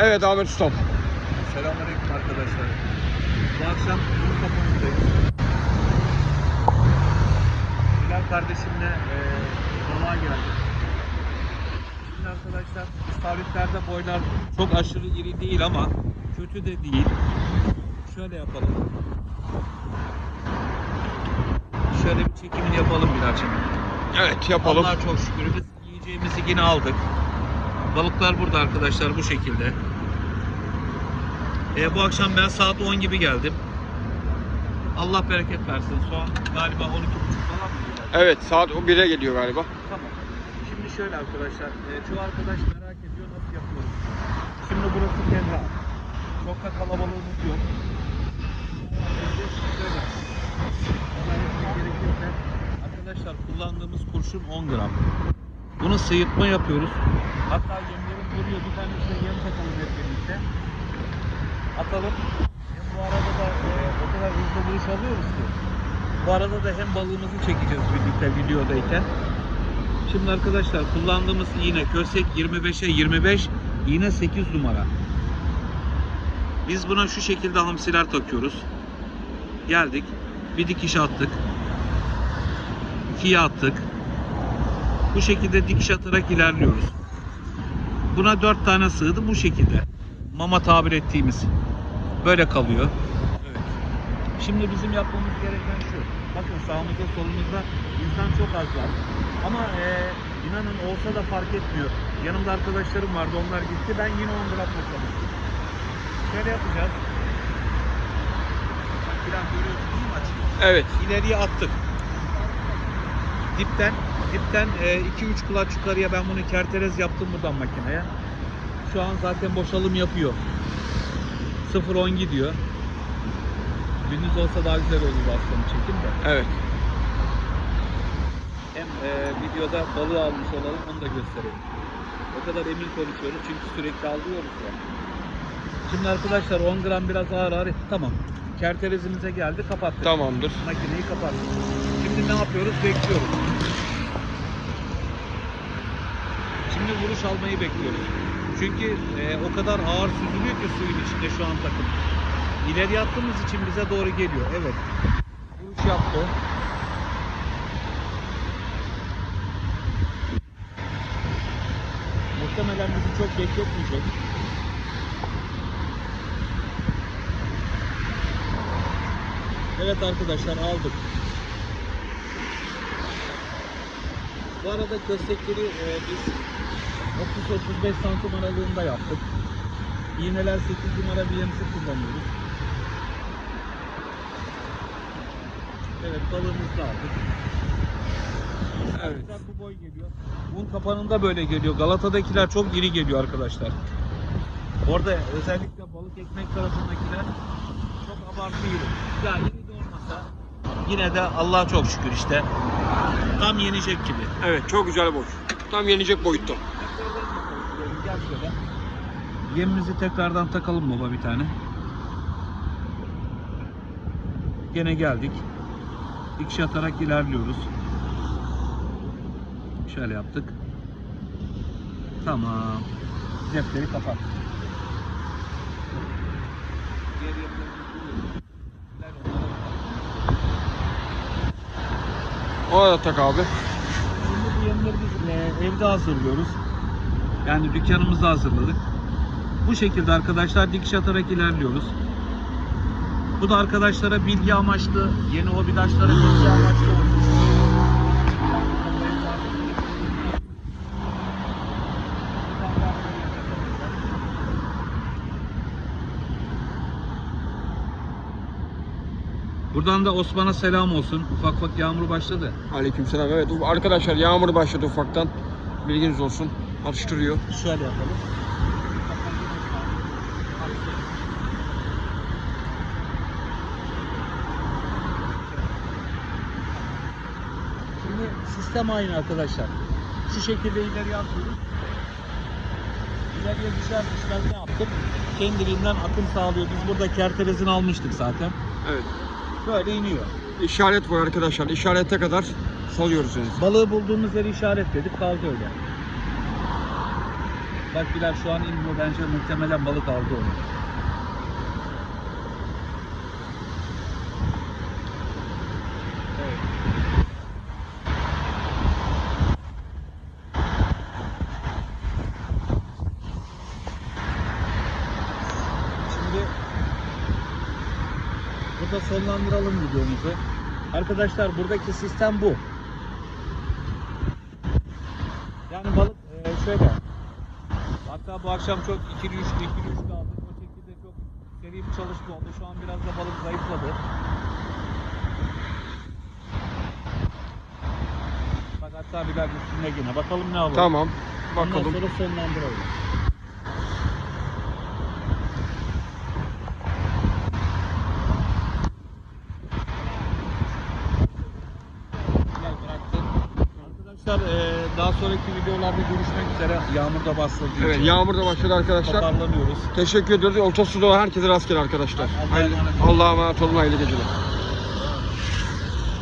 Evet Ahmet Ustam. Selamünaleyküm arkadaşlar. Bu akşam bunun kapımızdayız. Bilal kardeşimle e, balığa geldik. Şimdi arkadaşlar istavritlerde boylar çok aşırı iri değil ama kötü de değil. Şöyle yapalım. Şöyle bir çekimini yapalım Bilal'cim. Evet yapalım. Allah'a çok şükür biz yiyeceğimizi yine aldık. Balıklar burada arkadaşlar bu şekilde. E, bu akşam ben saat 10 gibi geldim. Allah bereket versin. Son galiba 12.30 falan mı? Evet saat 1'e geliyor galiba. Tamam. Şimdi şöyle arkadaşlar. E, çoğu arkadaş merak ediyor nasıl yapıyoruz. Şimdi burası Kemra. Çok da kalabalığımız yok. Arkadaşlar kullandığımız kurşun 10 gram. Bunu sıyırtma yapıyoruz. Hatta yemlerim duruyor. Bir tanesine yem takalım hep birlikte. Atalım. Hem bu arada da e, o kadar hızlı vuruş alıyoruz ki. Bu arada da hem balığımızı çekeceğiz birlikte videodayken. Şimdi arkadaşlar kullandığımız iğne kösek 25'e 25 iğne 8 numara. Biz buna şu şekilde hamsiler takıyoruz. Geldik. Bir dikiş attık. İkiye attık. Bu şekilde dikiş atarak ilerliyoruz. Buna 4 tane sığdı bu şekilde. Mama tabir ettiğimiz. Böyle kalıyor. Evet. Şimdi bizim yapmamız gereken şu. Bakın sağımızda solumuzda insan çok az var. Ama eee, inanın olsa da fark etmiyor. Yanımda arkadaşlarım vardı onlar gitti. Ben yine 10 gram çalıştım. Şöyle yapacağız. Bak Plan görüyorsun değil mi açıyı? Evet. İleriye attık. Dipten dipten 2-3 kulaç yukarıya ben bunu kerterez yaptım buradan makineye. Şu an zaten boşalım yapıyor. 0-10 gidiyor. Gündüz olsa daha güzel olur aslında çekim de. Evet. Hem e, videoda balığı almış olalım onu da gösterelim. O kadar emin konuşuyoruz çünkü sürekli alıyoruz ya. Şimdi arkadaşlar 10 gram biraz ağır ağır. Tamam. Kerterezimize geldi kapattık. Tamamdır. Makineyi kapattık. Şimdi ne yapıyoruz? Bekliyoruz. Şimdi vuruş almayı bekliyoruz. Çünkü e, o kadar ağır süzülüyor ki suyun içinde şu an takım. İleri attığımız için bize doğru geliyor. Evet. Vuruş yaptı. Muhtemelen bizi çok bekletmeyecek. Evet arkadaşlar aldık. Bu arada köstekleri e, biz 30-35 santim aralığında yaptık. İğneler 8 numara BMC kullanıyoruz. Evet balığımızı da aldık. Evet. Bu boy geliyor. Un kapanında böyle geliyor. Galata'dakiler çok iri geliyor arkadaşlar. Orada özellikle balık ekmek tarafındakiler çok abartı iri. Ya iri de olmasa yine de Allah'a çok şükür işte tam yenecek gibi. Evet çok güzel boy. Tam yenecek boyutta. Yemimizi tekrardan takalım baba bir tane. Gene geldik. Dikiş atarak ilerliyoruz. Şöyle yaptık. Tamam. Cepleri kapat. Ona da tak abi. Şimdi bu yemleri biz e, evde hazırlıyoruz. Yani dükkanımızda hazırladık. Bu şekilde arkadaşlar dikiş atarak ilerliyoruz. Bu da arkadaşlara bilgi amaçlı, yeni hobidaşlara bilgi amaçlı. Buradan da Osman'a selam olsun. Ufak ufak yağmur başladı. Aleykümselam. Evet arkadaşlar yağmur başladı ufaktan. Bilginiz olsun. Atıştırıyor. Şöyle yapalım. Şimdi sistem aynı arkadaşlar. Şu şekilde ileriye atıyoruz. İleriye düşer düşmez ne yaptık? Kendiliğinden akım sağlıyor. Biz burada kerterezini almıştık zaten. Evet. Böyle iniyor. İşaret var arkadaşlar. İşarete kadar salıyoruz yani. Balığı bulduğumuz yeri işaretledik kaldı öyle. Bak Bilal şu an inmiyor bence muhtemelen balık aldı onu. Evet. Şimdi burada sonlandıralım videomuzu. Arkadaşlar buradaki sistem bu. Yani balık e, şöyle. Hatta bu akşam çok ikili üçlü ikili üçlü aldık. O şekilde çok seri bir çalışma oldu. Şu an biraz da balık zayıfladı. Bak hatta bir dakika üstüne yine. Bakalım ne alır. Tamam. Ondan Bakalım. sonra sonlandıralım. Bilal bıraktın. Arkadaşlar e, daha sonraki videolarda görüşmek üzere. Yağmur da bastırdı. Evet yağmur da başladı arkadaşlar. Toparlanıyoruz. Teşekkür ediyoruz. Olta suda herkese rastgele arkadaşlar. Allah'a Hayırlı- emanet olun. Allah'a emanet olun. Hayırlı geceler.